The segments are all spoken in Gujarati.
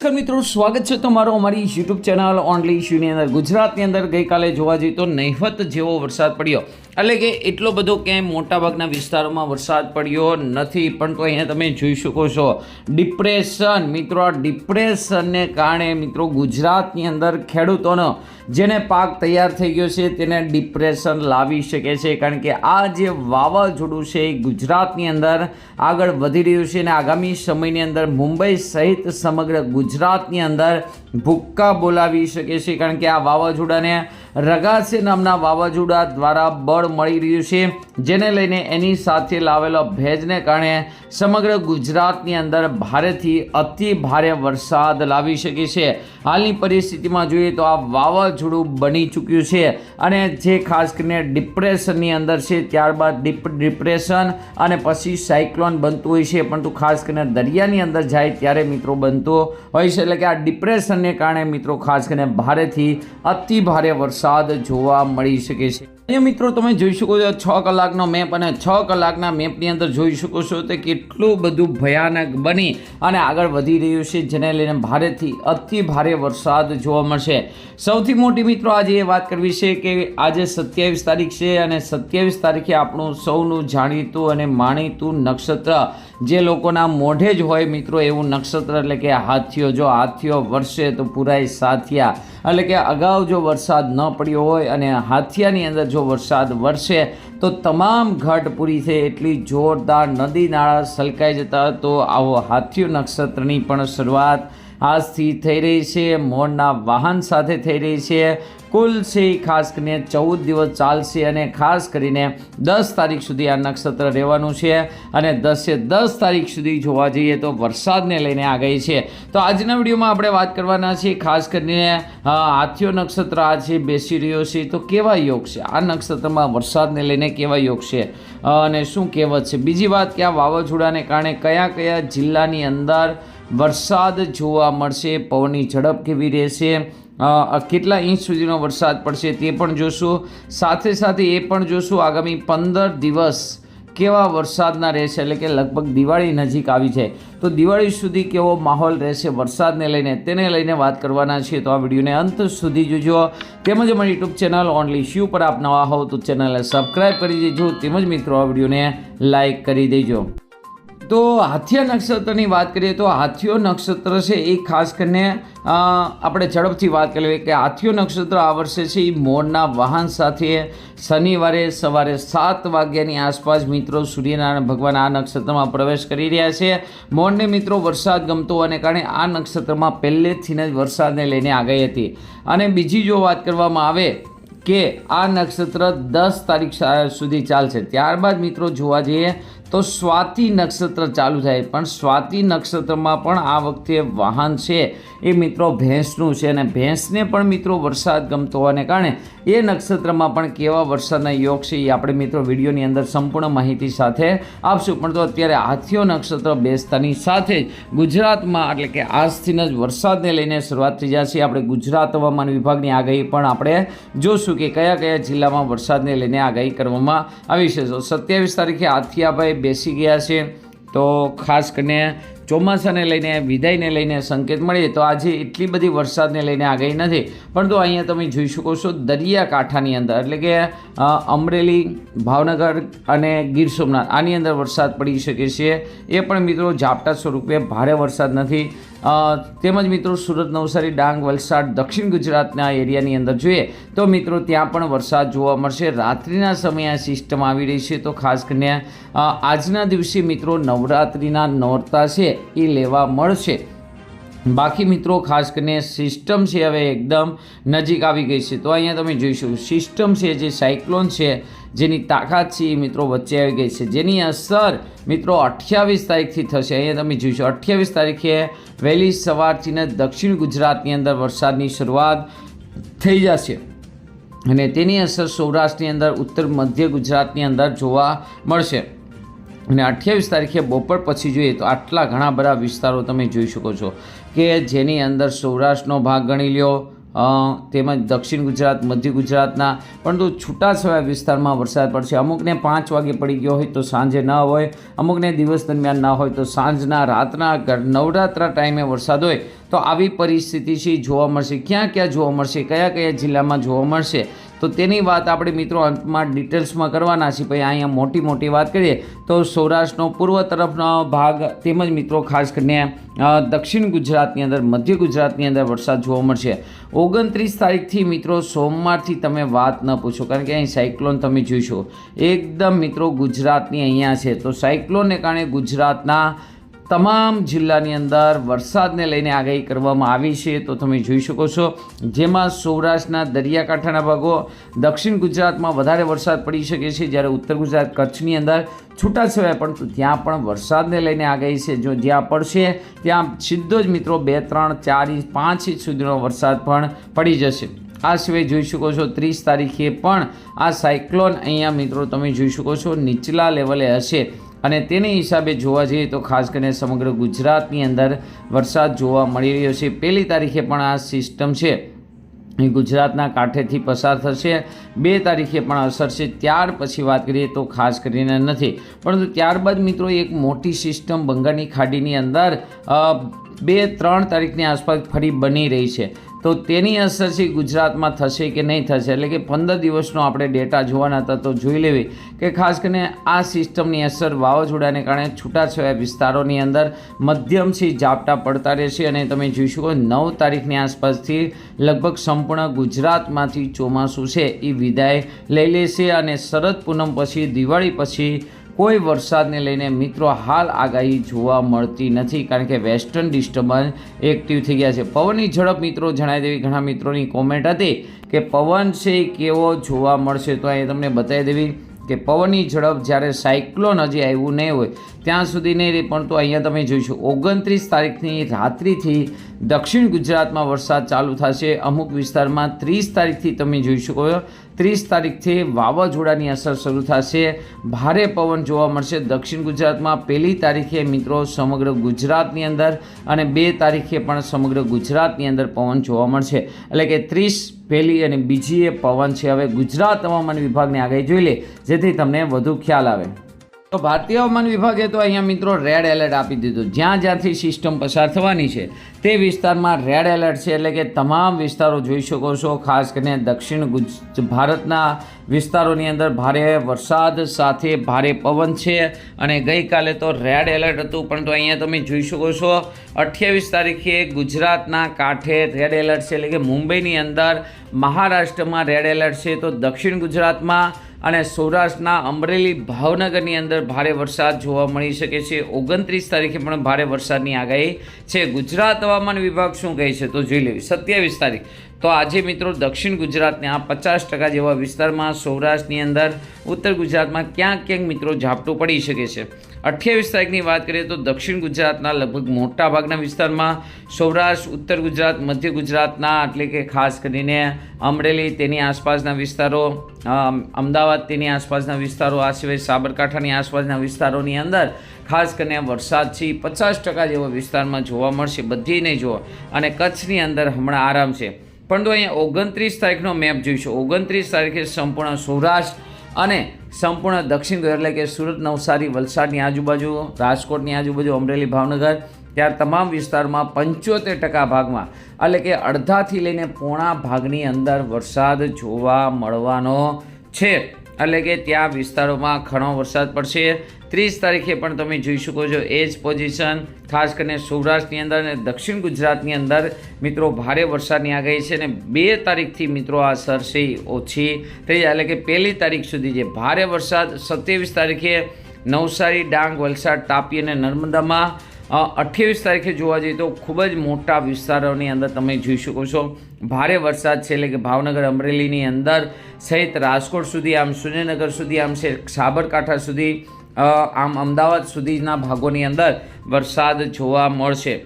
નમસ્કાર મિત્રો, સ્વાગત છે તમારો અમારી યુટ્યુબ ચેનલ ઓનલી ઇશ્યુની અંદર. ગુજરાતની અંદર ગઈકાલે જોવા જઈએ તો નહિવત જેવો વરસાદ પડ્યો. એટલે કે એટલો બધો ક્યાંય મોટાભાગના વિસ્તારોમાં વરસાદ પડ્યો નથી, પણ તો અહીંયા તમે જોઈ શકો છો. ડિપ્રેશન મિત્રો, આ ડિપ્રેશનને કારણે મિત્રો ગુજરાતની અંદર ખેડૂતોનો જેને પાક તૈયાર થઈ ગયો છે તેને ડિપ્રેશન લાવી શકે છે કારણ કે આ જે વાવાઝોડું છે એ ગુજરાતની અંદર આગળ વધી રહ્યું છે અને આગામી સમયની અંદર મુંબઈ સહિત સમગ્ર ગુજરાતની અંદર ભૂક્કા બોલાવી શકે છે કારણ કે આ વાવાઝોડાને રગાસે નામના વાવાઝોડા દ્વારા બળ મળી રહ્યું છે, જેને લઈને એની સાથે લાવેલો ભેજને કારણે સમગ્ર ગુજરાતની અંદર ભારેથી અતિ ભારે વરસાદ લાવી શકે છે. હાલની પરિસ્થિતિમાં જોઈએ તો આ વાવાઝોડું બની ચૂક્યું છે અને જે ખાસ કરીને ડિપ્રેશનની અંદર છે, ત્યારબાદ ડિપ, ડિપ્રેશન અને પછી સાયક્લોન બનતું હોય છે. પરંતુ ખાસ કરીને દરિયાની અંદર જાય ત્યારે મિત્રો બનતો હોય છે. એટલે કે આ ડિપ્રેશનને કારણે મિત્રો ખાસ કરીને ભારેથી અતિ ભારે વરસાદ જોવા મળી શકે છે. અહીંયા મિત્રો, તમે જોઈ શકો છો છ કલાકનો મેપ અને છ કલાકના મેપની અંદર જોઈ શકો છો તે કેટલું બધું ભયાનક બની અને આગળ વધી રહ્યું છે, જેને લઈને ભારેથી અતિ ભારે વરસાદ જોવા મળશે. સૌથી મોટી મિત્રો, આજે એ વાત કરવી છે કે આજે સત્યાવીસ તારીખ છે અને સત્યાવીસ તારીખે આપણું સૌનું જાણીતું અને માણીતું નક્ષત્ર જે લોકોના મોઢે જ હોય મિત્રો એવું નક્ષત્ર એટલે કે હાથીઓ, જો હાથીઓ વરસે તો પુરાય સાથિયા. એટલે કે અગાઉ જો વરસાદ ન પડ્યો હોય અને હાથિયાની અંદર જો વરસાદ વરસે, તો તમામ ઘટ પૂરી થઈ, એટલી જોરદાર નદી નાળા સલકાઈ જતા, તો આવો હાથીઓ નક્ષત્રની પણ શરૂઆત આજથી થઈ રહી છે. મોરના વાહન સાથે થઈ રહી છે. કુલ છે ખાસ કરીને ચૌદ દિવસ ચાલશે અને ખાસ કરીને દસ તારીખ સુધી આ નક્ષત્ર રહેવાનું છે અને દસે દસ તારીખ સુધી જોવા જઈએ તો વરસાદને લઈને આગાહી છે. તો આજના વિડીયોમાં આપણે વાત કરવાના છીએ ખાસ કરીને હાથીઓ નક્ષત્ર આજે બેસી રહ્યો છે, તો કેવા યોગ છે? આ નક્ષત્રમાં વરસાદને લઈને કેવા યોગ છે? અને શું કહેવત છે? બીજી વાત કે આ વાવાઝોડાને કારણે કયા કયા જિલ્લાની અંદર વરસાદ જોવા મળશે? પવનની ઝડપ કેવી રહેશે? કેટલા ઇંચ સુધીનો વરસાદ પડશે તે પણ જોશું. સાથે સાથે એ પણ જોશું આગામી પંદર દિવસ કેવા વરસાદના રહેશે. એટલે કે લગભગ દિવાળી નજીક આવી છે તો દિવાળી સુધી કેવો માહોલ રહેશે વરસાદને લઈને, તેને લઈને વાત કરવાના છીએ. તો આ વિડીયોને અંત સુધી જોજો. તેમજ અમારી યુટ્યુબ ચેનલ ઓનલી શ્યુ પર આપ નવા હોવ તો ચેનલને સબસ્ક્રાઈબ કરી દેજો. તેમજ મિત્રો, આ વિડીયોને લાઈક કરી દેજો. તો હાથિયા નક્ષત્રની વાત કરીએ તો હાથીઓ નક્ષત્ર છે એ ખાસ કરીને આપણે ઝડપથી વાત કરી લઈએ કે હાથીઓ નક્ષત્ર આ વર્ષે છે એ મોરના વાહન સાથે શનિવારે સવારે સાત વાગ્યાની આસપાસ મિત્રો સૂર્યનારાયણ ભગવાન આ નક્ષત્રમાં પ્રવેશ કરી રહ્યા છે. મોરને મિત્રો વરસાદ ગમતો હોવાને કારણે આ નક્ષત્રમાં પહેલેથી જ વરસાદને લઈને આગાહી હતી. અને બીજી જો વાત કરવામાં આવે કે આ નક્ષત્ર દસ તારીખ સુધી ચાલશે. ત્યારબાદ મિત્રો જોવા જઈએ તો સ્વાતિ નક્ષત્ર ચાલુ થાય. પણ સ્વાતિ નક્ષત્રમાં પણ આ વખતે વાહન છે. એ મિત્રો ભેંસનું છે અને ભેંસને પણ મિત્રો વરસાદ ગમતો હોવાને કારણે એ નક્ષત્રમાં પણ કેવા વરસાદના યોગ છે એ આપણે મિત્રો વિડીયોની અંદર સંપૂર્ણ માહિતી સાથે આપશું. પણ તો અત્યારે હાથીઓ નક્ષત્ર બેસતાની સાથે જ ગુજરાતમાં એટલે કે આજથી જ વરસાદને લઈને શરૂઆત થઈ જશે આપણે ગુજરાત હવામાન વિભાગની આગાહી પણ આપણે જોશું કે કયા કયા જિલ્લામાં વરસાદને લઈને આગાહી કરવામાં આવી છે. તો સત્યાવીસ તારીખે આથિયાભાઈ બેસી ગયા છે. તો ખાસ કરીને ચોમાસાને લઈને, વિદાયને લઈને સંકેત મળીએ તો આજે એટલી બધી વરસાદને લઈને આગાહી નથી. પરંતુ અહીંયા તમે જોઈ શકો છો દરિયાકાંઠાની અંદર, એટલે કે અમરેલી, ભાવનગર અને ગીર સોમનાથ, આની અંદર વરસાદ પડી શકે છે. એ પણ મિત્રો ઝાપટા સ્વરૂપે ભારે વરસાદ નથી. તેમજ મિત્રો સુરત નવસારી ડાંગ વલસાડ દક્ષિણ ગુજરાતના એરિયાની અંદર જોઈએ તો મિત્રો ત્યાં પણ વરસાદ જોવા મળશે. રાત્રિના સમયે આ સિસ્ટમ આવી રહી છે. તો ખાસ કરીને આજના દિવસે મિત્રો નવરાત્રિના નોરતા છે એ લેવા મળશે. બાકી મિત્રો, ખાસ કરીને સિસ્ટમ છે હવે એકદમ નજીક આવી ગઈ છે. તો અહીંયા તમે જોઈશું, સિસ્ટમ છે જે સાયક્લોન છે, જેની તાકાત છે એ મિત્રો વચ્ચે આવી ગઈ છે. જેની અસર મિત્રો અઠ્યાવીસ તારીખથી થશે. અહીંયા તમે જોઈશું, અઠ્યાવીસ તારીખે વહેલી સવારથીને દક્ષિણ ગુજરાતની અંદર વરસાદની શરૂઆત થઈ જશે. અને તેની અસર સૌરાષ્ટ્રની અંદર, ઉત્તર મધ્ય ગુજરાતની અંદર જોવા મળશે. અને અઠ્યાવીસ તારીખે બપોર પછી જોઈએ તો આટલા ઘણા બધા વિસ્તારો તમે જોઈ શકો છો કે જેની અંદર સૌરાષ્ટ્રનો ભાગ ગણી લ્યો તેમજ દક્ષિણ ગુજરાત, મધ્ય ગુજરાતના. પરંતુ છૂટાછવાયા વિસ્તારમાં વરસાદ પડશે. અમુકને પાંચ વાગે પડી ગયો હોય તો સાંજે ન હોય. અમુકને દિવસ દરમિયાન ના હોય તો સાંજના, રાતના નવરાત્રા ટાઈમે વરસાદ હોય. તો આવી પરિસ્થિતિ છે જોવા મળશે. ક્યાં ક્યાં જોવા મળશે? કયા કયા જિલ્લામાં જોવા મળશે? તો તેની વાત આપણે મિત્રો અંતમાં ડિટેલ્સમાં કરવાના છીએ. પછી અહીંયા મોટી મોટી વાત કરીએ તો સૌરાષ્ટ્રનો પૂર્વ તરફનો ભાગ તેમજ મિત્રો ખાસ કરીને દક્ષિણ ગુજરાતની અંદર, મધ્ય ગુજરાતની અંદર વરસાદ જોવા મળશે. ઓગણત્રીસ તારીખથી મિત્રો સોમવારથી તમે વાત ન પૂછો, કારણ કે અહીં સાયક્લોન તમે જોઈશો એકદમ મિત્રો ગુજરાતની અહીંયા છે. તો સાયક્લોનને કારણે ગુજરાતના તમામ જિલ્લાની અંદર વરસાદને લઈને આગાહી કરવામાં આવી છે, તો તમે જોઈ શકો છો. જેમાં સૌરાષ્ટ્રના દરિયાકાંઠાના ભાગો, દક્ષિણ ગુજરાતમાં વધારે વરસાદ પડી શકે છે. જ્યારે ઉત્તર ગુજરાત કચ્છની અંદર છૂટાછવાયા પણ ત્યાં પણ વરસાદને લઈને આગાહી છે. જો જ્યાં પડશે, ત્યાં સીધો જ મિત્રો બે, ત્રણ, ચાર ઇંચ પાંચ ઇંચ સુધીનો વરસાદ પણ પડી જશે. આ સિવાય જોઈ શકો છો, ત્રીસ તારીખે પણ આ સાયક્લોન અહીંયા મિત્રો તમે જોઈ શકો છો, નીચલા લેવલે હશે. અને તેને હિસાબે જોવા જઈએ તો ખાસ કરીને સમગ્ર ગુજરાતની અંદર વરસાદ જોવા મળી રહ્યો છે. પહેલી તારીખે પણ આ સિસ્ટમ છે. એ ગુજરાતના કાંઠેથી પસાર થશે. બે તારીખે પણ અસર છે. ત્યાર પછી વાત કરીએ તો ખાસ કરીને નથી. પરંતુ ત્યારબાદ મિત્રો એક મોટી સિસ્ટમ બંગાળની ખાડીની અંદર બે, ત્રણ તારીખની આસપાસ ફરી બની રહી છે. તો તેની અસર છે ગુજરાતમાં થશે કે નહીં થશે? એટલે કે પંદર દિવસનો આપણે ડેટા જોવાના હતા તો જોઈ લેવી કે ખાસ કરીને આ સિસ્ટમની અસર વાવાઝોડાને કારણે છૂટાછવાયા વિસ્તારોની અંદર મધ્યમથી ઝાપટા પડતા રહેશે અને તમે જોઈ શકો નવ તારીખની આસપાસથી લગભગ સંપૂર્ણ ગુજરાતમાંથી ચોમાસું છે એ વિદાય લઈ લેશે અને શરદ પૂનમ પછી દિવાળી પછી કોઈ વરસાદને લઈને મિત્રો હાલ આગાહી જોવા મળતી નથી, કારણ કે વેસ્ટર્ન ડિસ્ટર્બન્સ એક્ટિવ થઈ ગયા છે. પવનની ઝડપ મિત્રો જણાવી દેવી ઘણા મિત્રોની કોમેન્ટ હતી કે પવન છે કેવો જોવા મળશે? તો એ તમને બતાવી દેવી કે પવનની ઝડપ જ્યારે સાયક્લોન હજી આવ્યું નહીં હોય, ત્યાં સુધી નહીં રહે પણ તો અહીંયા તમે જોઈશું, ઓગણત્રીસ તારીખની રાત્રિથી દક્ષિણ ગુજરાતમાં વરસાદ ચાલુ થશે. અમુક વિસ્તારમાં ત્રીસ તારીખથી તમે જોઈ શકો ત્રીસ તારીખથી વાવાઝોડાની અસર શરૂ થશે. ભારે પવન જોવા મળશે. દક્ષિણ ગુજરાતમાં પહેલી તારીખે મિત્રો સમગ્ર ગુજરાતની અંદર અને બે તારીખે પણ સમગ્ર ગુજરાતની અંદર પવન જોવા મળશે. એટલે કે ત્રીસ પહેલી અને બીજી એ પવન છે. હવે ગુજરાત હવામાન વિભાગની આગાહી જોઈ લે, જેથી તમને વધુ ખ્યાલ આવે. તો ભારતીય હવામાન વિભાગે તો અહીંયા મિત્રો રેડ એલર્ટ આપી દીધું. જ્યાં જ્યાંથી સિસ્ટમ પસાર થવાની છે, તે વિસ્તારમાં રેડ એલર્ટ છે એટલે કે તમામ વિસ્તારો જોઈ શકો છો, ખાસ કરીને દક્ષિણ ગુજ, ભારતના વિસ્તારોની અંદર ભારે વરસાદ સાથે ભારે પવન છે અને ગઈકાલે તો રેડ એલર્ટ હતું પરંતુ અહીંયા તમે જોઈ શકો છો, અઠ્યાવીસ તારીખે ગુજરાતના કાંઠે રેડ એલર્ટ છે એટલે કે મુંબઈની અંદર મહારાષ્ટ્રમાં રેડ એલર્ટ છે, તો દક્ષિણ ગુજરાતમાં અને સૌરાષ્ટ્રના અમરેલી ભાવનગરની અંદર ભારે વરસાદ જોવા મળી શકે છે. ઓગણત્રીસ તારીખે પણ ભારે વરસાદની આગાહી છે. ગુજરાત હવામાન વિભાગ શું કહે છે તો જોઈ લેવી. સત્યાવીસ તારીખ. તો આજે મિત્રો દક્ષિણ ગુજરાતના પચાસ ટકા જેવા વિસ્તારમાં સૌરાષ્ટ્રની અંદર, ઉત્તર ગુજરાતમાં ક્યાંક ક્યાંક મિત્રો ઝાપટું પડી શકે છે. અઠ્યાવીસ તારીખની વાત કરીએ તો દક્ષિણ ગુજરાતના લગભગ મોટા ભાગના વિસ્તારમાં સૌરાષ્ટ્ર, ઉત્તર ગુજરાત, મધ્ય ગુજરાતના, એટલે કે ખાસ કરીને અમરેલી તેની આસપાસના વિસ્તારો અમદાવાદ તેની આસપાસના વિસ્તારો, આ સિવાય સાબરકાંઠાની આસપાસના વિસ્તારોની અંદર ખાસ કરીને વરસાદ છે, પચાસ ટકા જેવા વિસ્તારમાં જોવા મળશે બધી નહીં જોવા અને કચ્છની અંદર હમણાં આરામ છે. પરંતુ અહીંયા ઓગણત્રીસ તારીખનો મેપ જોઈશું. ઓગણત્રીસ તારીખે સંપૂર્ણ સૌરાષ્ટ્ર અને સંપૂર્ણ દક્ષિણ એટલે કે સુરત, નવસારી, વલસાડની આજુબાજુ, રાજકોટની આજુબાજુ, અમરેલી, ભાવનગર ત્યાં તમામ વિસ્તારમાં પંચોતેર ટકા ભાગમાં, એટલે કે અડધાથી લઈને પોણા ભાગની અંદર વરસાદ જોવા મળવાનો છે. એટલે કે ત્યાં વિસ્તારોમાં ઘણો વરસાદ પડશે. ત્રીસ તારીખે પણ તમે જોઈ શકો છો એ જ પોઝિશન ખાસ કરીને સૌરાષ્ટ્રની અંદર અને દક્ષિણ ગુજરાતની અંદર મિત્રો ભારે વરસાદની આગાહી છે અને બે તારીખથી મિત્રો આ અસર છે ઓછી થઈ એટલે કે પહેલી તારીખ સુધી જે ભારે વરસાદ, સત્યાવીસ તારીખે નવસારી, ડાંગ, વલસાડ, તાપી અને નર્મદામાં અઠ્યાવીસ તારીખે જોવા જઈએ તો ખૂબ જ મોટા વિસ્તારોની અંદર તમે જોઈ શકો છો. ભારે વરસાદ છે, એટલે કે ભાવનગર, અમરેલીની અંદર સહિત રાજકોટ સુધી, આમ સુરેન્દ્રનગર સુધી, આમ છે, સાબરકાંઠા સુધી આમ અમદાવાદ સુધીના ભાગોની અંદર વરસાદ જોવા મળશે.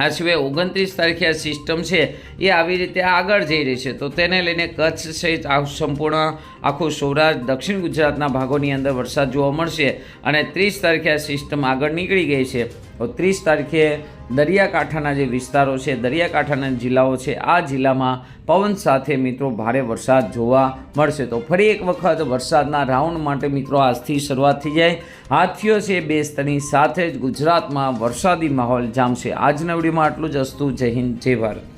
આ સિવાય ઓગણત્રીસ તારીખે આ સિસ્ટમ છે, એ આવી રીતે આગળ જઈ રહી છે. તો તેને લઈને કચ્છ સહિત આ સંપૂર્ણ આખું સૌરાષ્ટ્ર, દક્ષિણ ગુજરાતના ભાગોની અંદર વરસાદ જોવા મળશે અને ત્રીસ તારીખે આ સિસ્ટમ આગળ નીકળી ગઈ છે. તો ત્રીસ તારીખે દરિયાકાંઠાના જે વિસ્તારો છે, દરિયાકાંઠાના જિલ્લાઓ છે, આ જિલ્લામાં પવન સાથે મિત્રો ભારે વરસાદ જોવા મળશે. તો ફરી એક વખત વરસાદના રાઉન્ડ માટે મિત્રો આજથી શરૂઆત થઈ જાય. હાથીઓ છે બેસ્તની સાથે જ ગુજરાતમાં વરસાદી માહોલ જામશે. આજના વિડીયોમાં આટલું જ. અસ્તુ, જય હિન્દ, જય ભારત.